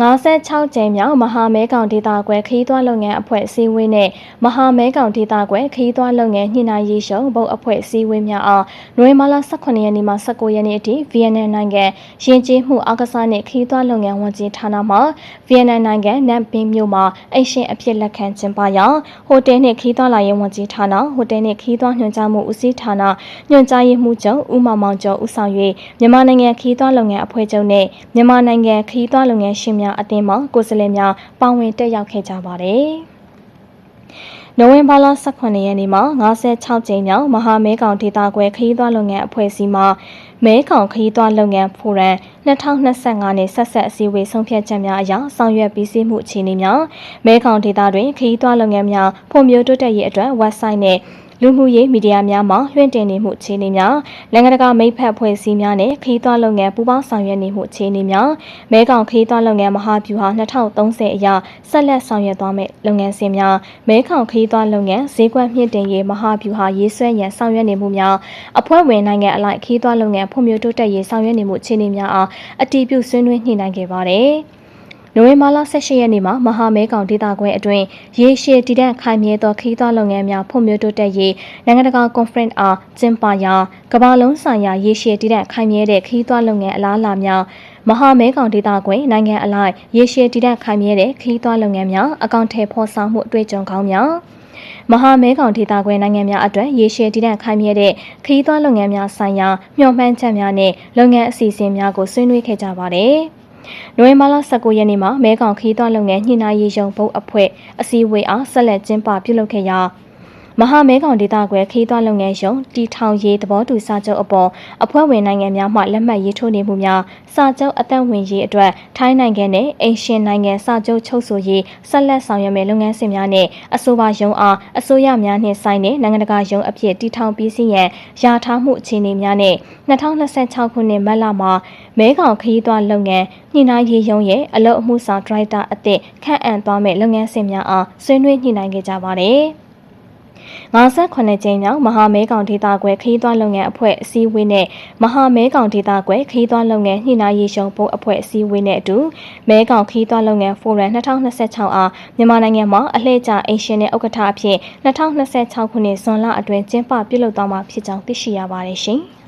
56ကြိမ်မြောက်မဟာမဲကောင်ဒေတာကွယ်ခီးသွွားလုပ်ငန်းအဖွဲ့အစည်းအဝေးနဲ့မဟာမဲကောင်ဒေတာကွယ်ခီးသွွားလုပ်ငန်းညှိနှိုင်းရေးရှုံဘုတ်အဖွဲ့အစည်းအဝေးများအားနိုဝင်ဘာလ18ရက်နေ့မှ19ရက်နေ့အထိဗီယက်နမ်နိုင်ငံယဉ်ကျေးမှုအကစားနှင့်ခီးသွွားလုပ်ငန်းဝန်ကြီးဌာနမှဗီယက်နမ်နိုင်ငံနမ်ပင်းမြို့မှာအရှင်အဖြစ်လက်ခံကျင်းပရာဟိုတယ်နှင့်ခီးသွွားလာရေးဝန်ကြီးဌာနဟိုတယ်နှင့်ခီးသွွားညွှန်ကြားမှုဦးစီးဌာနညွှန်ကြားရေးမှူးချုပ်ဦးမောင်မောင်ကျော်ဦးဆောင်၍မြန်မာနိုင်ငံခီးသွွားလုပ်ငန်းအဖွဲ့ချုပ်နှင့်မြန်မာနိုင်ငံခီးသွွားလုပ်ငန်းရှင်များအသင်းမှကိုယ်စားလှယ်များပါဝင်တက်ရောက်ခဲ့ကြပါတယ်။နိုဝင်ဘာလ18ရက်နေ့မှာ56ကြိမ်မြောက်မဟာမဲကောင်ဒေတာကွယ်ခရီးသွားလုပ်ငန်းအဖွဲ့အစည်းမှမဲကောင်ခရီးသွားလုပ်ငန်းဖိုရမ်2025နှစ်ဆက်ဆက်အစည်းအဝေးဆုံးဖြတ်ချက်များအရဆောင်ရွက်ပြီးစီးမှုအခြေအနေများမဲကောင်ဒေတာတွင်ခရီးသွားလုပ်ငန်းများဖွံ့ဖြိုးတိုးတက်ရေးအတွက် website နဲ့ လူမှုရေးမီဒီယာများမှာလွှင့်တင်နေမှုအခြေအနေများနိုင်ငံတကာမိတ်ဖက်ဖွဲ့စည်းများနဲ့ခီးသွွားလုပ်ငန်းပူးပေါင်းဆောင်ရွက်နေမှုအခြေအနေများမဲကောင်ခီးသွွားလုပ်ငန်းမဟာဗျူဟာ2030အရဆက်လက်ဆောင်ရွက်သွားမယ့်လုပ်ငန်းစဉ်များမဲကောင်ခီးသွွားလုပ်ငန်းဈေးကွက်မြင့်တင်ရေးမဟာဗျူဟာရေးဆွဲရန်ဆောင်ရွက်နေမှုများအဖွဲ့ဝင်နိုင်ငံအလိုက်ခီးသွွားလုပ်ငန်းဖွံ့ဖြိုးတိုးတက်ရေးဆောင်ရွက်နေမှုအခြေအနေများအားအတည်ပြုဆွေးနွေးညှိနှိုင်းခဲ့ပါတယ်။ နိုဝင်ဘာလ18ရက်နေ့မှာမဟာမဲကောင်ဒေသခွဲအတွင်းရေရှည်တည်တံ့ခိုင်မြဲသောခီးသွွားလုပ်ငန်းများဖွံ့ဖြိုးတိုးတက်ရေးနိုင်ငံတကာကွန်ဖရင့်အားကျင်းပရာကမ္ဘာလုံးဆိုင်ရာရေရှည်တည်တံ့ခိုင်မြဲတဲ့ခီးသွွားလုပ်ငန်းအလားအလာများမဟာမဲကောင်ဒေသခွဲနိုင်ငံအလိုက်ရေရှည်တည်တံ့ခိုင်မြဲတဲ့ခီးသွွားလုပ်ငန်းများအကောင့်ထဲဖော်ဆောင်မှုအတွေ့အကြုံကောင်းများမဟာမဲကောင်ဒေသခွဲနိုင်ငံများအတွက်ရေရှည်တည်တံ့ခိုင်မြဲတဲ့ခရီးသွားလုပ်ငန်းများဆိုင်ရာမျှော်မှန်းချက်များနဲ့လုပ်ငန်းအစီအစဉ်များကိုဆွေးနွေးခဲ့ကြပါတယ်။ နိုဝင်ဘာလ19ရက်နေ့မှာမဲကောင်ခီးသွွားလုပ်ငန်းညှိနှိုင်းရေးရုံဘုတ်အဖွဲ့အစည်းအဝေးအားဆက်လက်ကျင်းပပြုလုပ်ခဲ့ရာ မဟာမဲကောင်ဒေသကွယ်ခီးသွွားလုပ်ငန်းရုံတီထောင်ရေးသဘောတူစာချုပ်အပေါ်အဖွဲ့ဝင်နိုင်ငံများမှလက်မှတ်ရေးထိုးနေမှုများစာချုပ်အသက်ဝင်ရေးအတွက်ထိုင်းနိုင်ငံနဲ့အိမ်ရှင်နိုင်ငံစာချုပ်ချုပ်ဆိုရေးဆက်လက်ဆောင်ရွက်မယ့်လုပ်ငန်းစဉ်များနဲ့အဆိုပါရုံအားအစိုးရများနှင့်ဆိုင်တဲ့နိုင်ငံတကာရုံအဖြစ်တီထောင်ပြီးစီးရန်ယာထားမှုအခြေအနေများနဲ့2026ခုနှစ်မတ်လမှာမဲကောင်ခရီးသွားလုပ်ငန်းညှိနှိုင်းရေးရုံးရဲ့အလုပ်အမှုဆောင်ဒရိုက်တာအသစ်ခန့်အပ်သွားမယ့်လုပ်ငန်းစဉ်များအားဆွေးနွေးညှိနှိုင်းခဲ့ကြပါတယ်။ 58ကြိမ်မြောက်မဟာမဲကောင်ဒေတာကွယ်ခီးသွွားလုပ်ငန်းအဖွဲ့အစည်းအဝေးနဲ့မဟာမဲကောင်ဒေတာကွယ်ခီးသွွားလုပ်ငန်းညှိနှိုင်းရေးရှုံဘုတ်အဖွဲ့အစည်းအဝေးနဲ့အတူမဲကောင်ခီးသွွားလုပ်ငန်းဖိုရမ်2026အားမြန်မာနိုင်ငံမှာအလှည့်ကျအင်ရှင်နဲ့ဥက္ကဋ္ဌအဖြစ်2026ခုနှစ်ဇွန်လအတွင်းကျင်းပပြုလုပ်သွားမှာဖြစ်ကြောင်းသိရှိရပါတယ်ရှင်။